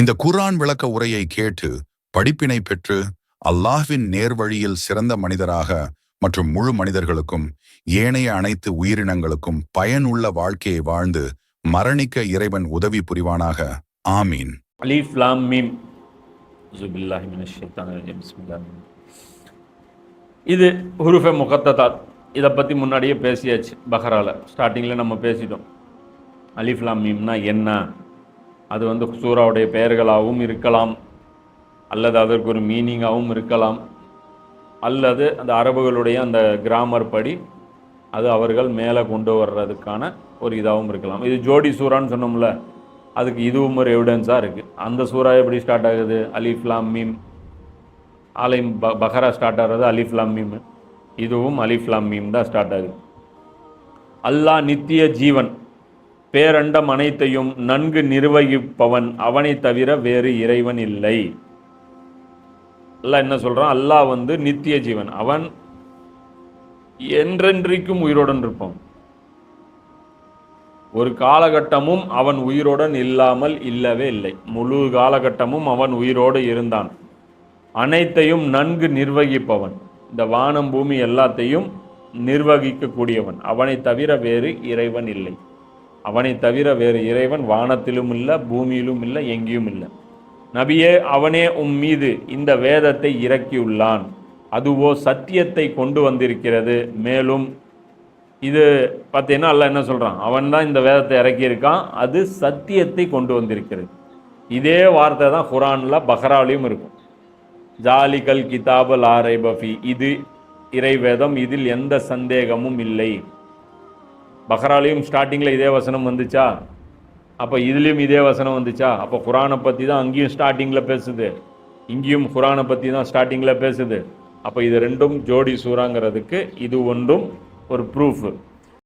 இந்த குர்ஆன் விளக்க உரையை கேட்டு படிப்பினை பெற்று அல்லாஹ்வின் நேர்வழியில் சிறந்த மனிதராக மற்றும் முழு மனிதர்களுக்கும் ஏனைய அனைத்து உயிரினங்களுக்கும் பயனுள்ள வாழ்க்கையை வாழ்ந்து மரணிக்க இறைவன் உதவி புரிவானாக. ஆமீன். அலீஃப் லாம் மீம். இது ஹுருஃபே முகத்ததாத் இதை பற்றி முன்னாடியே பேசியாச்சு பஹரால. ஸ்டார்டிங்கில் நம்ம பேசிட்டோம். அலிஃப்லாம் மீம்னா என்ன? அது வந்து சூறாவுடைய பெயர்களாகவும் இருக்கலாம் அல்லது அதற்கு ஒரு மீனிங்காகவும் இருக்கலாம் அல்லது அந்த அரபுகளுடைய அந்த கிராமர் படி அது அவர்கள் மேலே கொண்டு வர்றதுக்கான ஒரு இதாகவும் இருக்கலாம். இது ஜோடி சூறான்னு சொன்னோம்ல அதுக்கு இதுவும் ஒரு எவிடன்ஸாக இருக்குது அந்த சூறா எப்படி ஸ்டார்ட் ஆகுது? அலிஃப்லாம் மீம் ஆலயம் ப பஹரா ஸ்டார்ட் ஆகிறது அலிஃப்லாம் மீம் இதுவும் அலிஃப்லாம் மீம் தான் ஸ்டார்ட் ஆகுது. அல்லாஹ் நித்திய ஜீவன். பேரண்டம் அனைத்தையும் நன்கு நிர்வகிப்பவன் அவனை தவிர வேறு இறைவன் இல்லை. அல்லாஹ் என்ன சொல்றான்? அல்லாஹ் வந்து நித்திய ஜீவன். அவன் என்றென்றைக்கும் உயிரோடன் இருப்பான். ஒரு காலகட்டமும் அவன் உயிரோடன் இல்லாமல் இல்லவே இல்லை. முழு காலகட்டமும் அவன் உயிரோடு இருந்தான். அனைத்தையும் நன்கு நிர்வகிப்பவன். இந்த வானம் பூமி எல்லாத்தையும் நிர்வகிக்கக்கூடியவன். அவனை தவிர வேறு இறைவன் இல்லை. அவனை தவிர வேறு இறைவன் வானத்திலும் இல்லை பூமியிலும் இல்லை எங்கேயும் இல்லை நபியே அவனே உம் மீது இந்த வேதத்தை இறக்கியுள்ளான். அதுவோ சத்தியத்தை கொண்டு வந்திருக்கிறது. மேலும் இது பார்த்தீங்கன்னா அல்ல என்ன சொல்கிறான் அவன் தான் இந்த வேதத்தை இறக்கியிருக்கான். அது சத்தியத்தை கொண்டு வந்திருக்கிறது. இதே வார்த்தை தான் குரானில் பஹ்ராலையும் இருக்கும். ஜாலிகல் கிதாபு லாரை பஃபி இது இறைவேதம் இதில் எந்த சந்தேகமும் இல்லை. பக்ராலையும் ஸ்டார்டிங்கில் இதே வசனம் வந்துச்சா? அப்போ இதுலேயும் இதே வசனம் வந்துச்சா? அப்போ குரானை பற்றி தான் அங்கேயும் ஸ்டார்டிங்கில் பேசுது. இங்கேயும் குரானை பற்றி தான் ஸ்டார்டிங்கில் பேசுது. அப்போ இது ரெண்டும் ஜோடி சூறாங்கிறதுக்கு இது ஒன்றும் ஒரு ப்ரூஃபு